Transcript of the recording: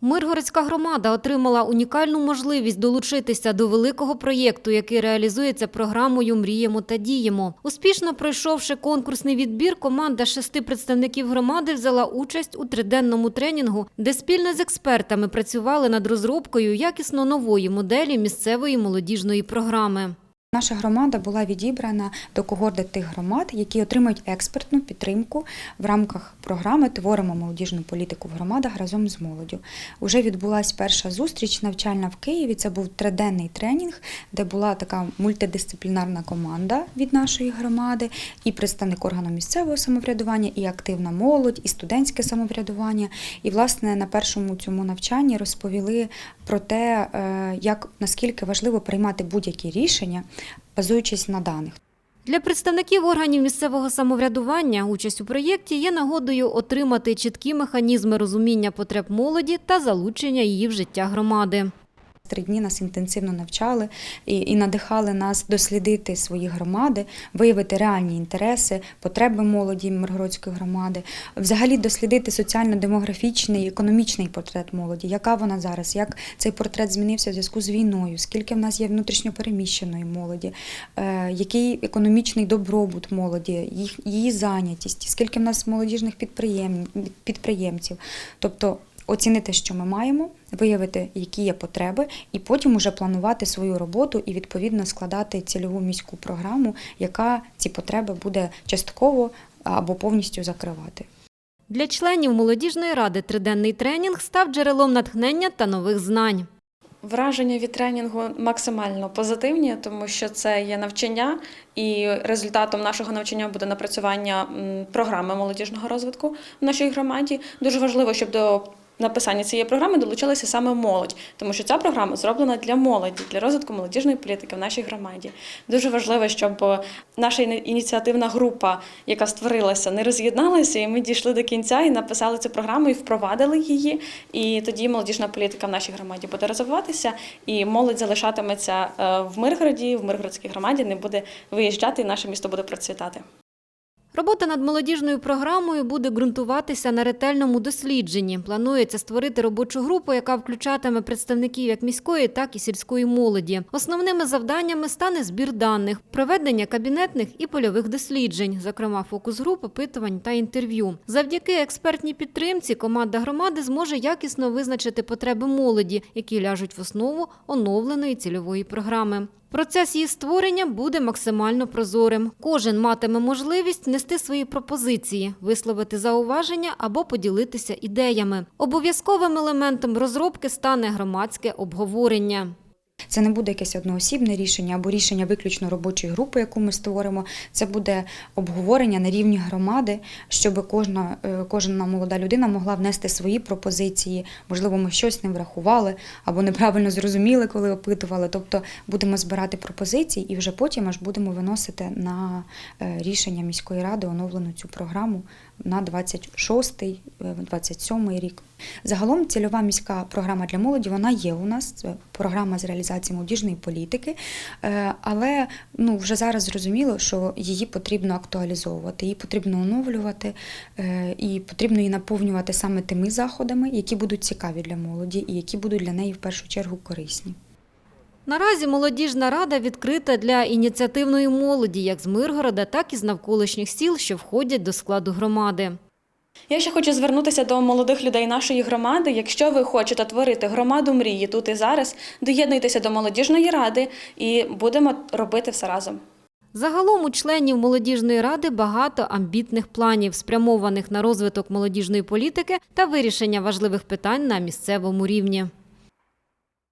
Миргородська громада отримала унікальну можливість долучитися до великого проєкту, який реалізується програмою Мріємо та діємо. Успішно пройшовши конкурсний відбір, команда шести представників громади взяла участь у триденному тренінгу, де спільно з експертами працювали над розробкою якісно нової моделі місцевої молодіжної програми. Наша громада була відібрана до когорти тих громад, які отримують експертну підтримку в рамках програми Творимо молодіжну політику в громадах разом з молоддю. Уже відбулася перша зустріч навчальна в Києві. Це був триденний тренінг, де була така мультидисциплінарна команда від нашої громади, і представник органу місцевого самоврядування, і активна молодь, і студентське самоврядування. І власне на першому цьому навчанні розповіли про те, е, як наскільки важливо приймати будь-які рішення, базуючись на даних. Для представників органів місцевого самоврядування участь у проєкті є нагодою отримати чіткі механізми розуміння потреб молоді та залучення її в життя громади. Три дні нас інтенсивно навчали і, і надихали нас дослідити свої громади, виявити реальні інтереси, потреби молоді Миргородської громади, взагалі дослідити соціально-демографічний, економічний портрет молоді, яка вона зараз, як цей портрет змінився в зв'язку з війною, скільки в нас є внутрішньопереміщеної молоді, е, який економічний добробут молоді, їх, її зайнятість, скільки в нас молодіжних підприєм, підприємців. Тобто оцінити, що ми маємо, виявити, які є потреби, і потім уже планувати свою роботу і відповідно складати цільову міську програму, яка ці потреби буде частково або повністю закривати. Для членів молодіжної ради триденний тренінг став джерелом натхнення та нових знань. Враження від тренінгу максимально позитивні, тому що це є навчання, і результатом нашого навчання буде напрацювання програми молодіжного розвитку в нашій громаді. Дуже важливо, щоб до написання цієї програми долучилася саме молодь, тому що ця програма зроблена для молоді, для розвитку молодіжної політики в нашій громаді. Дуже важливо, щоб наша ініціативна група, яка створилася, не роз'єдналася, і ми дійшли до кінця і написали цю програму і впровадили її. І тоді молодіжна політика в нашій громаді буде розвиватися, і молодь залишатиметься е, в Миргороді, в Миргородській громаді, не буде виїжджати, і наше місто буде процвітати. Робота над молодіжною програмою буде ґрунтуватися на ретельному дослідженні. Планується створити робочу групу, яка включатиме представників як міської, так і сільської молоді. Основними завданнями стане збір даних, проведення кабінетних і польових досліджень, зокрема фокус груп, опитувань та інтерв'ю. Завдяки експертній підтримці команда громади зможе якісно визначити потреби молоді, які ляжуть в основу оновленої цільової програми. Процес її створення буде максимально прозорим. Кожен матиме можливість нести свої пропозиції, висловити зауваження або поділитися ідеями. Обов'язковим елементом розробки стане громадське обговорення. Це не буде якесь одноосібне рішення або рішення виключно робочої групи, яку ми створимо. Це буде обговорення на рівні громади, щоб кожна, е, кожна молода людина могла внести свої пропозиції. Можливо, ми щось не врахували або неправильно зрозуміли, коли опитували. Тобто будемо збирати пропозиції і вже потім аж будемо виносити на е, рішення міської ради оновлену цю програму на 26-27 рік. Загалом цільова міська програма для молоді вона є у нас. Це програма з реалізації молодіжної політики, Е, але ну вже зараз зрозуміло, що її потрібно актуалізовувати, її потрібно оновлювати е, і потрібно її наповнювати саме тими заходами, які будуть цікаві для молоді і які будуть для неї в першу чергу корисні. Наразі молодіжна рада відкрита для ініціативної молоді як з Миргорода, так і з навколишніх сіл, що входять до складу громади. Я ще хочу звернутися до молодих людей нашої громади. Якщо ви хочете творити громаду мрії тут і зараз, доєднуйтеся до молодіжної ради і будемо робити все разом. Загалом у членів молодіжної ради багато амбітних планів, спрямованих на розвиток молодіжної політики та вирішення важливих питань на місцевому рівні.